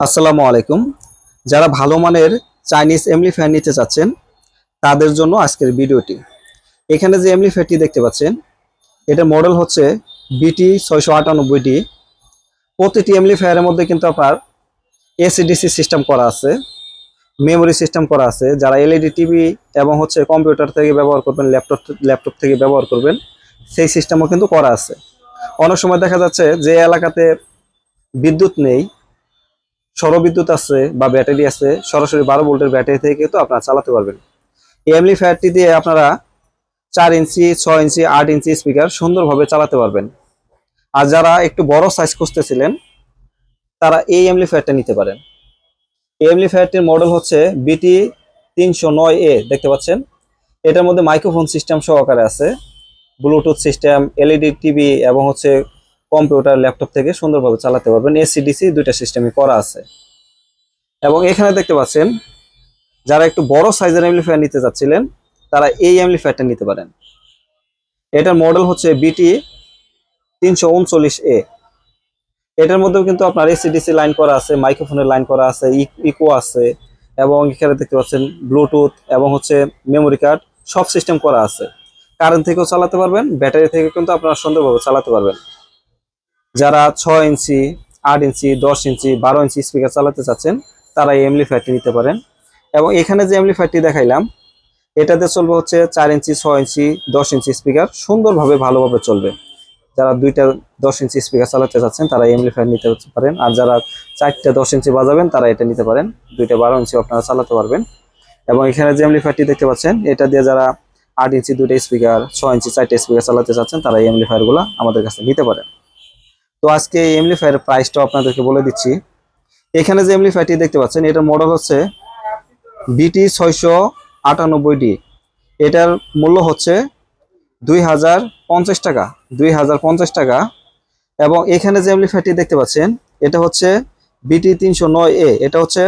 আসসালামু আলাইকুম। যারা ভালো মানের চাইনিজ এমলিফায়ার নিতে চাচ্ছেন, তাদের জন্য আজকের ভিডিওটি। এখানে যে এমলিফায়ারটি দেখতে পাচ্ছেন, এটা মডেল হচ্ছে বিটি ছয়শো আটানব্বইটি। প্রতিটি এমলিফায়ারের মধ্যে কিন্তু আপনার এসিডিসি সিস্টেম করা আছে মেমোরি সিস্টেম করা আছে। যারা এলইডি টিভি এবং হচ্ছে কম্পিউটার থেকে ব্যবহার করবেন ল্যাপটপ ল্যাপটপ থেকে ব্যবহার করবেন, সেই সিস্টেমও কিন্তু করা আছে। অনেক সময় দেখা যাচ্ছে যে এলাকাতে বিদ্যুৎ নেই সৌরবিদ্যুৎ আছে বা ব্যাটারি আছে, সরাসরি বারো ভোল্টের ব্যাটারি থেকে তো আপনারা চালাতে পারবেন। এই অ্যামলিফায়ারটি দিয়ে আপনারা চার ইঞ্চি, ছয় ইঞ্চি, আট ইঞ্চি স্পিকার সুন্দরভাবে চালাতে পারবেন। আর যারা একটু বড় সাইজ খুঁজতেছিলেন, তারা এই অ্যামলিফায়ারটা নিতে পারেন। এই অ্যামলিফায়ারটির মডেল হচ্ছে বিটি তিনশো নয় এ দেখতে পাচ্ছেন? এটার মধ্যে মাইক্রোফোন সিস্টেম সহকারে আছে ব্লুটুথ সিস্টেম এলইডি টিভি এবং হচ্ছে কম্পিউটার, ল্যাপটপ থেকে সুন্দরভাবে চালাতে পারবেন। এসিডিসি দুইটা সিস্টেমই করা আছে। এবং এখানে দেখতে পাচ্ছেন, যারা একটু বড় সাইজের অ্যামলিফায়ার নিতে চাচ্ছিলেন, তারা এই অ্যামলিফায়ারটা নিতে পারেন। এটার মডেল হচ্ছে বিটি তিনশো উনচল্লিশ এ এটার মধ্যেও কিন্তু আপনার এসিডিসি লাইন করা আছে মাইক্রোফোনের লাইন করা আছে ইকো আছে, এবং এখানে দেখতে পাচ্ছেন ব্লুটুথ এবং হচ্ছে মেমোরি কার্ড সব সিস্টেম করা আছে। কারেন্ট থেকেও চালাতে পারবেন ব্যাটারি থেকে কিন্তু আপনারা সুন্দরভাবে চালাতে পারবেন। যারা ছয় ইঞ্চি, আট ইঞ্চি, দশ ইঞ্চি, বারো ইঞ্চি স্পিকার চালাতে চাচ্ছেন, তারা এই এমলিফায়ারটি নিতে পারেন। এবং এখানে যে এমলিফায়ারটি দেখাইলাম, এটাতে চলবে হচ্ছে চার ইঞ্চি, ছয় ইঞ্চি, দশ ইঞ্চি স্পিকার সুন্দরভাবে ভালোভাবে চলবে। যারা দুইটা দশ ইঞ্চি স্পিকার চালাতে চাচ্ছেন, তারা এমলিফায়ার নিতে পারেন। আর যারা চারটা দশ ইঞ্চি বাজাবেন, তারা এটা নিতে পারেন। দুইটা বারো ইঞ্চি আপনারা চালাতে পারবেন। এবং এখানে যে এমলিফায়ারটি দেখতে পাচ্ছেন, এটা দিয়ে যারা আট ইঞ্চি দুইটা স্পিকার ছয় ইঞ্চি চারটে স্পিকার চালাতে চাচ্ছেন, তারা এই এমলিফায়ারগুলো আমাদের কাছে নিতে পারেন। তো আজকে এই এমলিফায়ারের প্রাইসটা আপনাদেরকে বলে দিচ্ছি। এখানে যে এমলিফায়ারটি দেখতে পাচ্ছেন, এটার মডেল হচ্ছে বিটি ছয়শো আটানব্বই ডি এটার মূল্য হচ্ছে দুই হাজার পঞ্চাশ টাকা, দুই হাজার পঞ্চাশ টাকা। এবং এখানে যে এমলিফায়ারটি দেখতে পাচ্ছেন, এটা হচ্ছে বিটি তিনশো নয় এ এটা হচ্ছে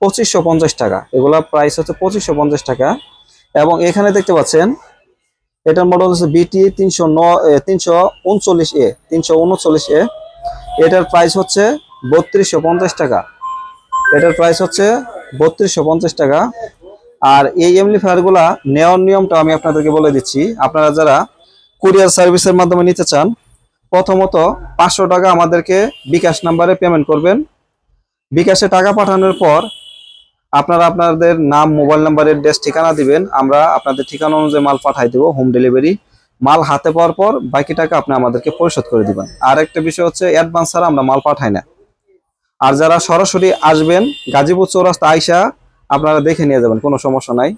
পঁচিশশো পঞ্চাশ টাকা। এগুলা প্রাইস হচ্ছে পঁচিশশো পঞ্চাশ টাকা। এবং এখানে দেখতে পাচ্ছেন এটার মডেল হচ্ছে বিটি তিনশো তিনশো উনচল্লিশ এ তিনশো উনচল্লিশ এ এটার প্রাইস হচ্ছে বত্রিশশো পঞ্চাশ টাকা। এটার প্রাইস হচ্ছে বত্রিশশো পঞ্চাশ টাকা। আর এই এমলিফায়ারগুলা নেওয়ার নিয়মটা আমি আপনাদেরকে বলে দিচ্ছি। আপনারা যারা কুরিয়ার সার্ভিসের মাধ্যমে নিতে চান, প্রথমত পাঁচশো টাকা আমাদেরকে বিকাশ নাম্বারে পেমেন্ট করবেন। বিকাশে টাকা পাঠানোর পর আপনারা আপনাদের নাম, মোবাইল নাম্বারের ডেস্ক ঠিকানা দিবেন। আমরা আপনাদের ঠিকানা অনুযায়ী মাল পাঠাই দেবো হোম ডেলিভারি মাল হাতে পাওয়ার পর বাকি টাকা আপনি আমাদেরকে পরিশোধ করে দিবেন। আর একটা বিষয় হচ্ছে অ্যাডভান্স ছাড়া আমরা মাল পাঠাই না। আর যারা সরাসরি আসবেন, গাজীপুর চৌরাস্তা আইসা আপনারা দেখে নিয়ে যাবেন, কোনো সমস্যা নাই।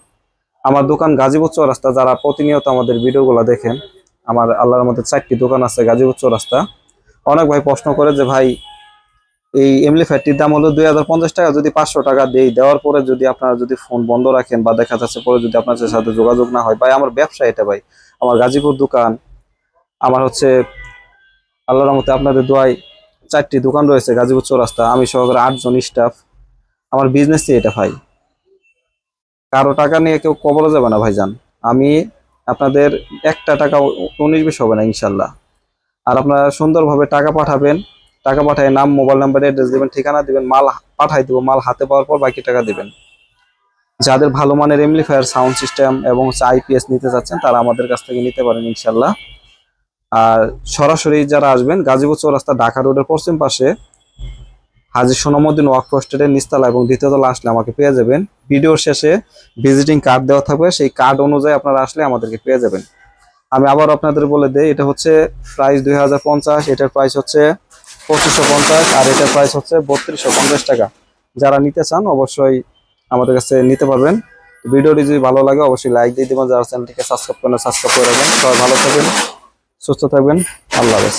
আমার দোকান গাজীপুর চৌরাস্তা, যারা প্রতিনিয়ত আমাদের ভিডিওগুলো দেখেন, আমার আল্লাহর মধ্যে চারটি দোকান আছে গাজীপুর চৌরাস্তা। অনেক ভাই প্রশ্ন করে যে, ভাই এই এমলি ফ্যাটটির দাম হলো দুই হাজার পঞ্চাশ টাকা। যদি পাঁচশো টাকা দেই, দেওয়ার পরে যদি আপনারা যদি ফোন বন্ধ রাখেন বা দেখা যাচ্ছে পরে যদি আপনার সাথে যোগাযোগ না হয়, ভাই, আমার ব্যবসা এটা, ভাই। আমার গাজীপুর দোকান, আমার হচ্ছে আল্লাহর রহমতে আপনাদের দোয়ায় চারটি দোকান রয়েছে, গাজীপুর চৌরাস্তা। আমি সহকারে আটজন স্টাফ আমার বিজনেসই এটা, ভাই। কারও টাকা নিয়ে কেউ কবলে যাবে না, ভাইজান। আমি আপনাদের একটা টাকা উনিশ বিশ হবে না, ইনশাল্লাহ। আর আপনারা সুন্দরভাবে টাকা পাঠাবেন। টাকা পাঠায়, নাম মোবাইল নাম্বার অ্যাড্রেস দিবেন, ঠিকানা দিবেন, মাল পাঠাই দেবো, মাল হাতে পাওয়ার পর বাকি টাকা দিবেন। যাদের ভালো মানের এমলিফায়ার সাউন্ড সিস্টেম এবং আইপিএস নিতে চাচ্ছেন, তারা আমাদের কাছ থেকে নিতে পারেন ইনশাল্লাহ আর সরাসরি যারা আসবেন, গাজীপুর চৌরাস্তা, ঢাকা রোডের পশ্চিম পাশে হাজির সোনামুদ্দিন ওয়াক পোস্টের নিস্তালা এবং দ্বিতীয়তলা আসলে আমাকে পেয়ে যাবেন। ভিডিওর শেষে ভিজিটিং কার্ড দেওয়া থাকবে, সেই কার্ড অনুযায়ী আপনারা আসলে আমাদেরকে পেয়ে যাবেন। আমি আবার আপনাদের বলে দেই, এটা হচ্ছে প্রাইস দুই হাজার পঞ্চাশ, এটার প্রাইস হচ্ছে পঁচিশশো পঞ্চাশ, আর এটার প্রাইস হচ্ছে বত্রিশশো পঞ্চাশ টাকা। যারা নিতে চান, অবশ্যই আমাদের কাছে নিতে পারবেন। ভিডিওটি যদি ভালো লাগে, অবশ্যই লাইক দিয়ে দেবেন। যারা চ্যানেলটিকে সাবস্ক্রাইব করেন সাবস্ক্রাইব করে রাখবেন। সবাই ভালো থাকবেন, সুস্থ থাকবেন। আল্লাহ হাফেজ।